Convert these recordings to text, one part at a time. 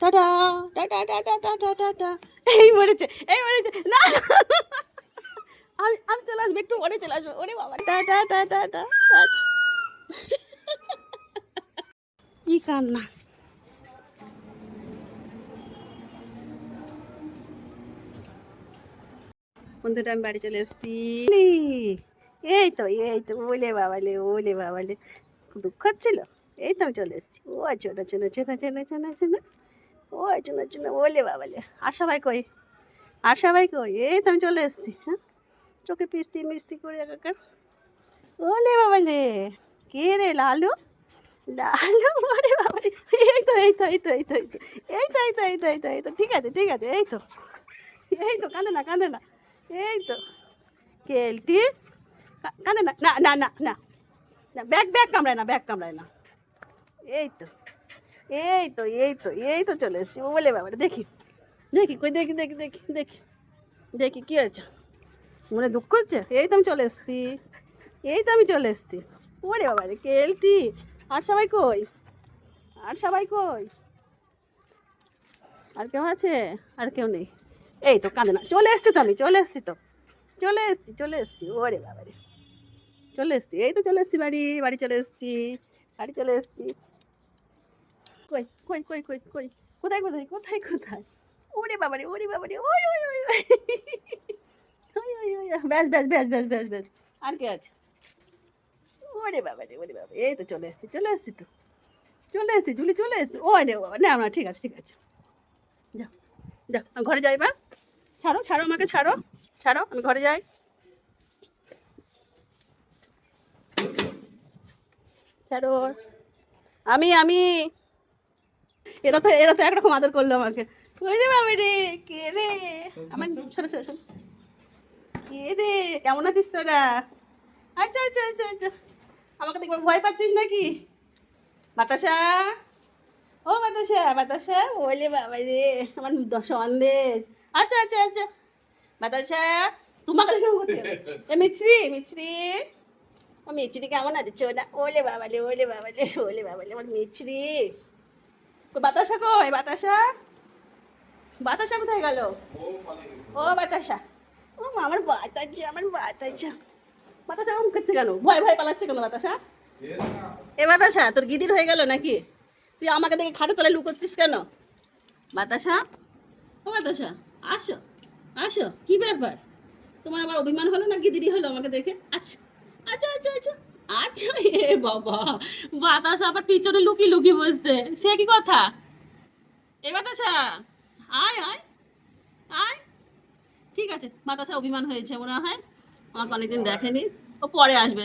Tata tata tata tata tata এই মরেছে এই মরেছে। না। আমি আমি চলে আসব, একটু পরে চলে আসব। ওরে বাবা। টাটা টাটা টাটা কি কান্না। বন্ধুটা, আমি বাড়ি চলে এসেছি। এই তো এই তো, ওলে বাবালে ওলে বাবালে। দুঃখ হচ্ছিল? এই তো আমি চলে এসেছি। ও চোনা চোনা চোনা চোনা চোনা চোনা ও চোনা চোনা ওলে বাবালে আর সবাই কই আর সবাই কই এই তো আমি চলে এসেছি হ্যাঁ চোখে পিস্তি মিস্তি করে একাকার ওলে বাবালে কে রে লালু লালু ওরে বাবালে এই তো এই তো এই তো এই তো এই তো এই তো এই তো এই তো এই তো ঠিক আছে ঠিক আছে এই তো এই তো কাঁদে না কাঁদে না এই তো কেলটি কাঁদে না না না না না ব্যাগ ব্যাগ কামড়ায় না ব্যাগ কামড়ায় না এই তো এই তো এই তো এই তো চলে এসছি বলে বাবা দেখি দেখি কই দেখি দেখি দেখি দেখি দেখি কী হয়েছে মনে দুঃখ হচ্ছে এই তো আমি চলে এসছি এই তো আমি চলে এসছি ওরে বাবা রে কেলটি আর সবাই কই আর সবাই কই আর কেউ আছে আর কেউ নেই এই তো কাঁদে না চলে এসছি তো আমি চলে এসছি তো চলে এসছি চলে এসছি ওরে বাবা রে চলে এসছি এই তো চলে এসছি বাড়ি বাড়ি চলে এসছি বাড়ি চলে এসছি কই কই কই কই কই কোথায় কোথায় কোথায় কোথায় ওরে বাবা রে ওরে বাবা রে ওই ওই ওই ব্যাস ব্যাস ব্যাস ব্যাস ব্যাস ব্যাস আর কে আছে ওরে বাবা রে ওরে বাবা এই তো চলে এসছি চলে এসছি তো চলে এসছি জুলি চলে এসছি ও রে বাবা না না ঠিক আছে ঠিক আছে যাও যাও ঘরে যাই বা ছাড়ো ছাড়ো, আমাকে ছাড়ো। ছাড়ো আমি ঘরে যাই। ছাড়ো। আমি আমি। এরা তো এরা তো একরকম আদর করল আমাকে। ওরে বাবা রে? কে রে? আমার সরো সরো সরো। কে রে? কেমন আছিস তোরা? আচ্ছা আচ্ছা আচ্ছা আচ্ছা আমাকে দেখবে ভয় পাচ্ছিস নাকি? বাতাসা? ও বাতাসা বাতাসা। ওলে বাবা রে আমার সন্দেশ আচ্ছা আচ্ছা আচ্ছা বাতাসা তোমাকে দেখে করছে এ মিছরি মিছরি। ও মিছরি কেমন আছে? চোনা ওলে বাবালে ওলে বাবালে ওলে বাবালে আমার মিছরি। বাতাসা কই, বাতাসা? বাতাসা কোথায় গেল? ও, বাতাসা। ও, আমার বাতাসা আমার বাতাসা। বাতাসা ওরকম করছে কেন ভয় ভয় পালাচ্ছে কেন বাতাসা? এ বাতাসা, তোর গিদির হয়ে গেল নাকি? তুই আমাকে দেখে খাটে তলায় লুকোচ্ছিস কেন? বাতাসা? ও, বাতাসা, আসো আসো। কি ব্যাপার? তোমার আবার অভিমান হলো না গিদিরি হলো আমাকে দেখে? আচ্ছা আচ্ছা আচ্ছা আচ্ছা। আচ্ছা এ বাবা। বাতাসা আবার পিছনে লুকি লুকি বসছে। সে কি কথা? এ বাতাসা, আয় আয় আয়। ঠিক আছে, বাতাসা অভিমান হয়েছে মনে হয়। আমাকে অনেকদিন দেখেনি, ও পরে আসবে।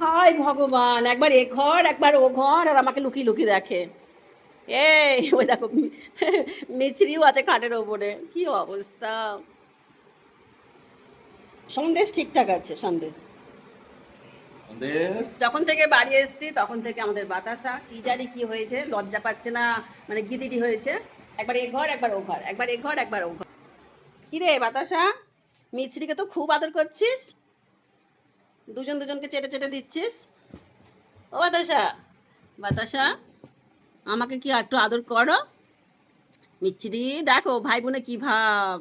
হায় ভগবান, একবার এ ঘর, একবার ও ঘর, আর আমাকে লুকিয়ে লুকিয়ে দেখে। এই, ওই দেখো মিছরিও আছে খাটের ওপরে। কি অবস্থা? সন্দেশ ঠিকঠাক আছে সন্দেশ। যখন থেকে বাড়ি এসেছি তখন থেকে আমাদের বাতাসা কি জানি কি হয়েছে লজ্জা পাচ্ছে না মানে গিদিদি হয়েছে। একবার এ ঘর একবার ও ঘর একবার এ ঘর একবার ও ঘর। কি রে বাতাসা মিছরিকে তো খুব আদর করছিস? দুজন দুজনকে চেটে চেটে দিচ্ছিস? ও বাতাসা বাতাসা আমাকে কি একটু আদর করো? মিচ্ছিরি দেখো ভাই বোনে কি ভাব।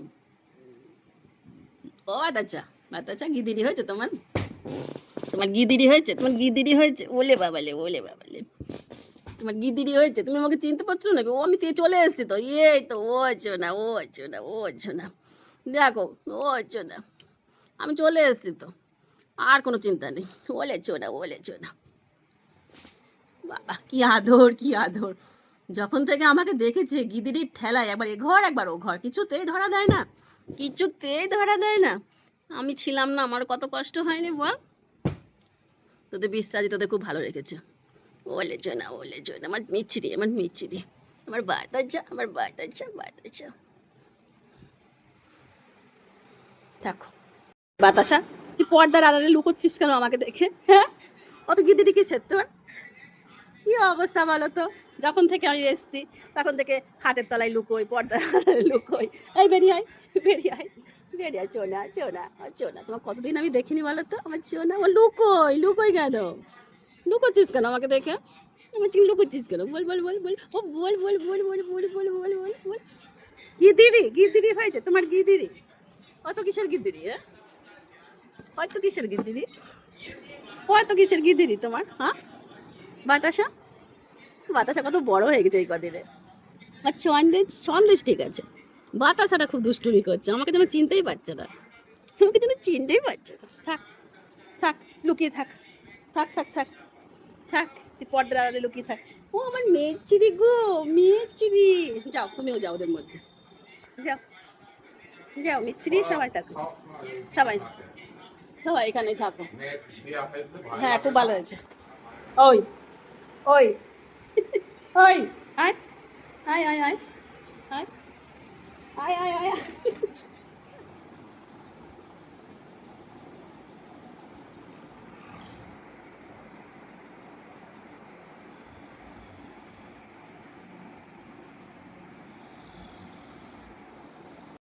ও বাতাচা বাতাচা গিদিরি হয়েছে তোমার? তোমার গিদিরি হয়েছে? তোমার গিদিরি হয়েছে? ওলে বাবালে ওলে বাবালে। তোমার গিদিরি হয়েছে? তুমি আমাকে চিনতে পারছ নাকি ও আমি দিয়ে চলে এসেছি তো। এই তো, ও আছো না, ও আছো না, ও আছো না। দেখো, ও আছো না। আমি চলে এসেছি তো। আর কোনো চিন্তা নেই। ওলে চোনা ওলে চোনা বাবা, কি আদর কি আদর। যখন থেকে আমাকে দেখেছে গিদিরির ঠেলায়, একবার এ ঘর, একবার ও ঘর, কিছুতেই ধরা দেয় না। কিছুতেই ধরা দেয় না। আমি ছিলাম না, আমার কত কষ্ট হয়নি বল। তোদের বিশ্বাসই তোদের খুব ভালো রেখেছে। ওলে চোনা ওলে চোনা আমার মিচ্ছিরি আমার মিচ্ছিরি আমার বাতাচা আমার বাতাচা বাতাচা দেখো। বাতাসা, তুই পর্দার আড়ালে লুকোচ্ছিস কেন আমাকে দেখে? হ্যাঁ? অত গিদিটি কিসের তোর? কি অবস্থা বলো তো? যখন থেকে আমি এসেছি, তখন থেকে খাটের তলায় লুকোই, পর্দার লুকোই। এই বেরিয়ে আয় বেরিয়ে আয়। বেরিয়ে চোনা চোনা চোনা। তোমার কতদিন আমি দেখিনি বলো তো? আমার চোনা, আমার লুকোই লুকোই কেন? লুকোচ্ছিস কেন আমাকে দেখে? আমার চিংড়ি লুকোচ্ছিস কেন? বল বল বল বল। ও, বল বল বল বল বল বল বল বল বল। গিদিরি গিদিরি হয়েছে তোমার গিদিরি অত কিসের গিদিরি হ্যাঁ? হয়তো কিসের গিদিরি হয়তো কিসের গিদিরি তোমার হ্যাঁ? বাতাসা? বাতাসা কত বড় হয়ে গেছে এই কদিনে। আর সন্দেশ সন্দেশ ঠিক আছে। বাতাসাটা খুব দুষ্টুমি করছে। আমাকে যেন চিনতেই পারছে না। আমাকে যেন চিনতেই পারছে না। থাক থাক লুকিয়ে থাক। থাক থাক থাক। থাক তুই পর্দার আড়ালে লুকিয়ে থাক। ও আমার মেয়ের চিড়ি গো মেয়ের চিড়ি। যাও তুমিও যাও ওদের মধ্যে। যাও যাও মিস্ত্রি সবাই থাকো। সবাই সবাই এখানেই থাকো। হ্যাঁ খুব ভালো হয়েছে। ওই ওই। ওই আয়। আয় আয় আয়। আয়। 哎呀哎呀呀！